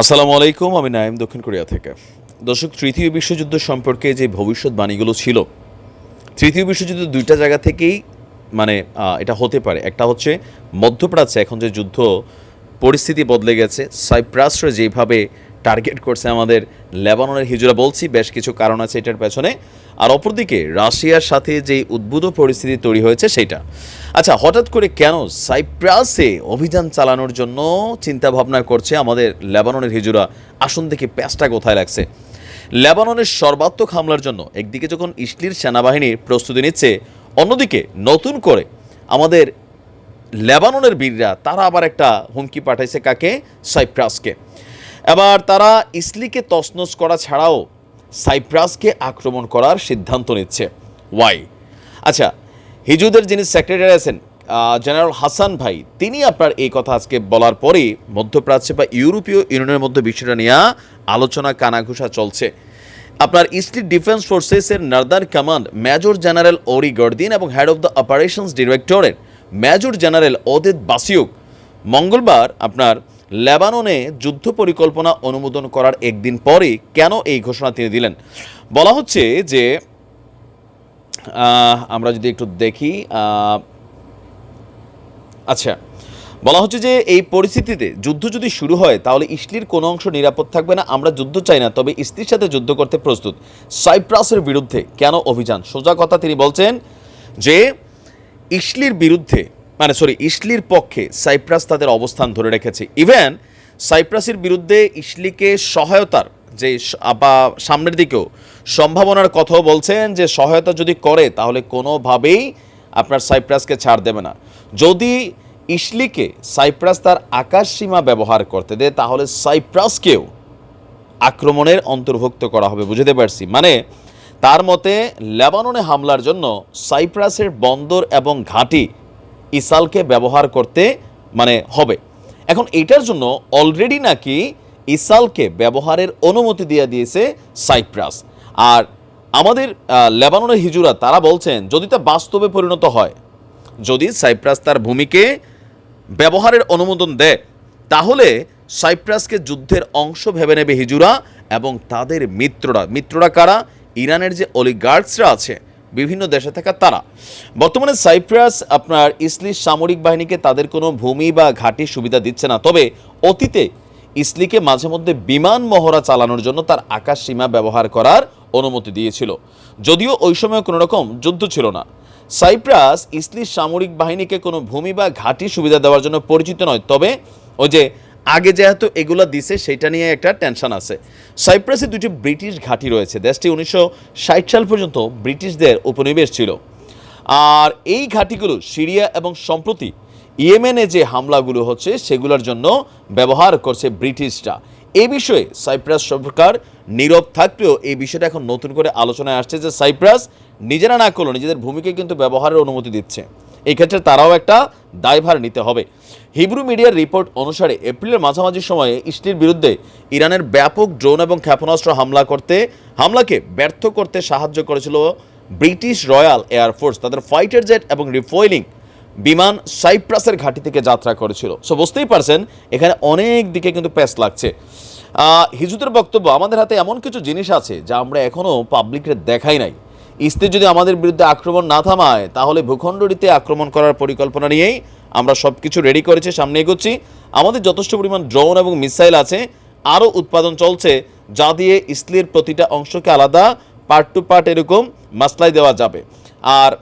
আসসালামু আলাইকুম, আমি নাইম দক্ষিণ কোরিয়া থেকে। দর্শক, তৃতীয় বিশ্বযুদ্ধ সম্পর্কে যে ভবিষ্যৎবাণীগুলো ছিল, তৃতীয় বিশ্বযুদ্ধ দুইটা জায়গা থেকেই মানে এটা হতে পারে। একটা হচ্ছে মধ্যপ্রাচ্যে এখন যে যুদ্ধ, পরিস্থিতি বদলে গেছে। সাইপ্রাসরা যেভাবে টার্গেট করছে আমাদের লেবাননের হিজুরা বলছি, বেশ কিছু কারণ আছে এটার পেছনে। আর অপরদিকে রাশিয়ার সাথে যে উদ্ভূত পরিস্থিতি তৈরি হয়েছে সেটা। আচ্ছা হঠাৎ করে কেন সাইপ্রাসে অভিযান চালানোর জন্য চিন্তা ভাবনা করছে আমাদের লেবাননের হিজুরা? আসুন দেখি প্যাচটা কোথায় লাগছে। লেবাননের সর্বাত্মক হামলার জন্য একদিকে যখন ইসলির সেনাবাহিনীর প্রস্তুতি নিচ্ছে, অন্যদিকে নতুন করে আমাদের লেবাননের বীররা, তারা আবার একটা হুমকি পাঠাইছে কাকে? সাইপ্রাসকে। এবার তারা ইসলিকে তছনছ করা ছাড়াও সাইপ্রাসকে আক্রমণ করার সিদ্ধান্ত নিচ্ছে। ওয়াই আচ্ছা হিজুদের যিনি সেক্রেটারি আছেন জেনারেল হাসান ভাই, তিনি আপনার এই কথা আজকে বলার পরেই মধ্যপ্রাচ্যে বা ইউরোপীয় ইউনিয়নের মধ্যে বিষয়টা নিয়ে আলোচনা কানাঘুষা চলছে। আপনার Israeli defence ফোর্সেসের northern command major general Ori Gordin এবং হেড অফ দ্য অপারেশনস ডিরেক্টরের মেজর জেনারেল ওদেদ বাসিউক। মঙ্গলবার আপনার লেবাননে যুদ্ধ পরিকল্পনা অনুমোদন করার একদিন পরেই কেন এই ঘোষণা তিনি দিলেন? বলা হচ্ছে যে আমরা যদি একটু দেখি আচ্ছা বলা হচ্ছে যে এই পরিস্থিতিতে যুদ্ধ যদি শুরু হয়, তাহলে ইসলির কোনো অংশ নিরাপদ থাকবে না, আমরা যুদ্ধ চাই না, তবে ইসলির সাথে যুদ্ধ করতে প্রস্তুত। সাইপ্রাসের বিরুদ্ধে কেন অভিযান? সোজা কথা তিনি বলছেন যে, ইসলির বিরুদ্ধে মানে সরি ইসলির পক্ষে সাইপ্রাস তাদের অবস্থান ধরে রেখেছে। ইভেন সাইপ্রাসের বিরুদ্ধে ইসলিকে সহায়তার যে বা সামনের দিকেও সম্ভাবনার কথাও বলছেন যে, সহায়তা যদি করে, তাহলে কোনোভাবেই আপনার সাইপ্রাসকে ছাড় দেবে না। যদি ইসলিকে সাইপ্রাস তার আকাশ সীমা ব্যবহার করতে দেয়, তাহলে সাইপ্রাসকেও আক্রমণের অন্তর্ভুক্ত করা হবে, বুঝতে পারছি। মানে তার মতে, লেবাননে হামলার জন্য সাইপ্রাসের বন্দর এবং ঘাঁটি ইসালকে ব্যবহার করতে মানে হবে। এখন এটার জন্য অলরেডি নাকি ইসালকে ব্যবহারের অনুমতি দিয়ে দিয়েছে সাইপ্রাস। আর আমাদের লেবাননের হিজুরা তারা বলছেন, যদি তা বাস্তবে পরিণত হয়, যদি সাইপ্রাস তার ভূমিকে ব্যবহারের অনুমোদন দেয়, তাহলে সাইপ্রাসকে যুদ্ধের অংশ ভেবে নেবে হিজুরা এবং তাদের মিত্ররা। মিত্ররা কারা? ইরানের যে অলিগার্ডসরা আছে বিভিন্ন দেশে থাকা তারা। বর্তমানে সাইপ্রাস আপনার ইসলিশ সামরিক বাহিনীকে তাদের কোনো ভূমি বা ঘাঁটি সুবিধা দিচ্ছে না। তবে অতীতে ইসলিকে মাঝে মধ্যে বিমান মহড়া চালানোর জন্য তার আকাশ সীমা ব্যবহার করার অনুমতি দিয়েছিল। যদিও ওই সময় কোনো রকম যুদ্ধ ছিল না। সাইপ্রাস ইসলিশ সামরিক বাহিনীকে কোনো ভূমি বা ঘাঁটি সুবিধা দেওয়ার জন্য পরিচিত নয়। তবে ওই যে আগে যেহেতু এগুলো দিছে সেটা নিয়ে একটা টেনশন আছে। সাইপ্রাসে দুটি ব্রিটিশ ঘাঁটি রয়েছে। দেশটি উনিশশো ষাট সাল পর্যন্ত ব্রিটিশদের উপনিবেশ ছিল। আর এই ঘাঁটিগুলো সিরিয়া এবং সম্প্রতি ইয়েমেনে যে হামলাগুলো হচ্ছে, সেগুলোর জন্য ব্যবহার করছে ব্রিটিশরা। এ বিষয়ে সাইপ্রাস সরকার নীরব থাকলেও এই বিষয়টা এখন নতুন করে আলোচনায় আসছে যে সাইপ্রাস নিজেরা না করল নিজেদের ভূমিকে কিন্তু ব্যবহারের অনুমতি দিচ্ছে। এই ক্ষেত্রে তারাও একটা দায়ভার নিতে হবে। হিব্রু মিডিয়ার রিপোর্ট অনুসারে এপ্রিলের মাঝামাঝি সময়ে ইসলির বিরুদ্ধে ইরানের ব্যাপক ড্রোন এবং ক্ষেপণাস্ত্র হামলা করতে, হামলাকে ব্যর্থ করতে সাহায্য করেছিল ব্রিটিশ রয়্যাল এয়ারফোর্স তাদের ফাইটার জেট এবং রিফয়েলিং বিমান সাইপ্রাসের ঘাঁটি থেকে যাত্রা করেছিল। সো বুঝতেই পারছেন, এখানে অনেক দিকে কিন্তু প্যাস লাগছে। হিজুদের বক্তব্য, আমাদের হাতে এমন কিছু জিনিস আছে যা আমরা এখনও পাবলিকে দেখাই নাই। ইস্তি যদি আমাদের বিরুদ্ধে আক্রমণ না থামায়, তাহলে ভূখণ্ডটিতে আক্রমণ করার পরিকল্পনা নিয়েই আমরা সব কিছু রেডি করেছি, সামনে এগোচ্ছি। আমাদের যথেষ্ট পরিমাণ ড্রোন এবং মিসাইল আছে, আরও উৎপাদন চলছে, যা দিয়ে ইসলির প্রতিটা অংশকে আলাদা পার্ট টু পার্ট এরকম মাসলাই দেওয়া যাবে। আর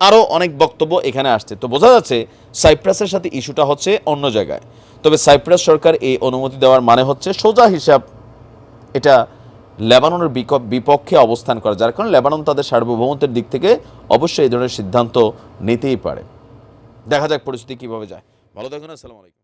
আরও অনেক বক্তব্য এখানে আসছে। তো বোঝা যাচ্ছে, সাইপ্রাসের সাথে ইস্যুটা হচ্ছে অন্য জায়গায়। তবে সাইপ্রাস সরকার এই অনুমতি দেওয়ার মানে হচ্ছে সোজা হিসাব এটা লেবাননের বিপক্ষে অবস্থান করা, যার কারণে লেবানন তাদের সার্বভৌমত্বের দিক থেকে অবশ্যই এই ধরনের সিদ্ধান্ত নিতেই পারে। দেখা যাক পরিস্থিতি কীভাবে যায়। ভালো থাকুন, আসসালামু আলাইকুম।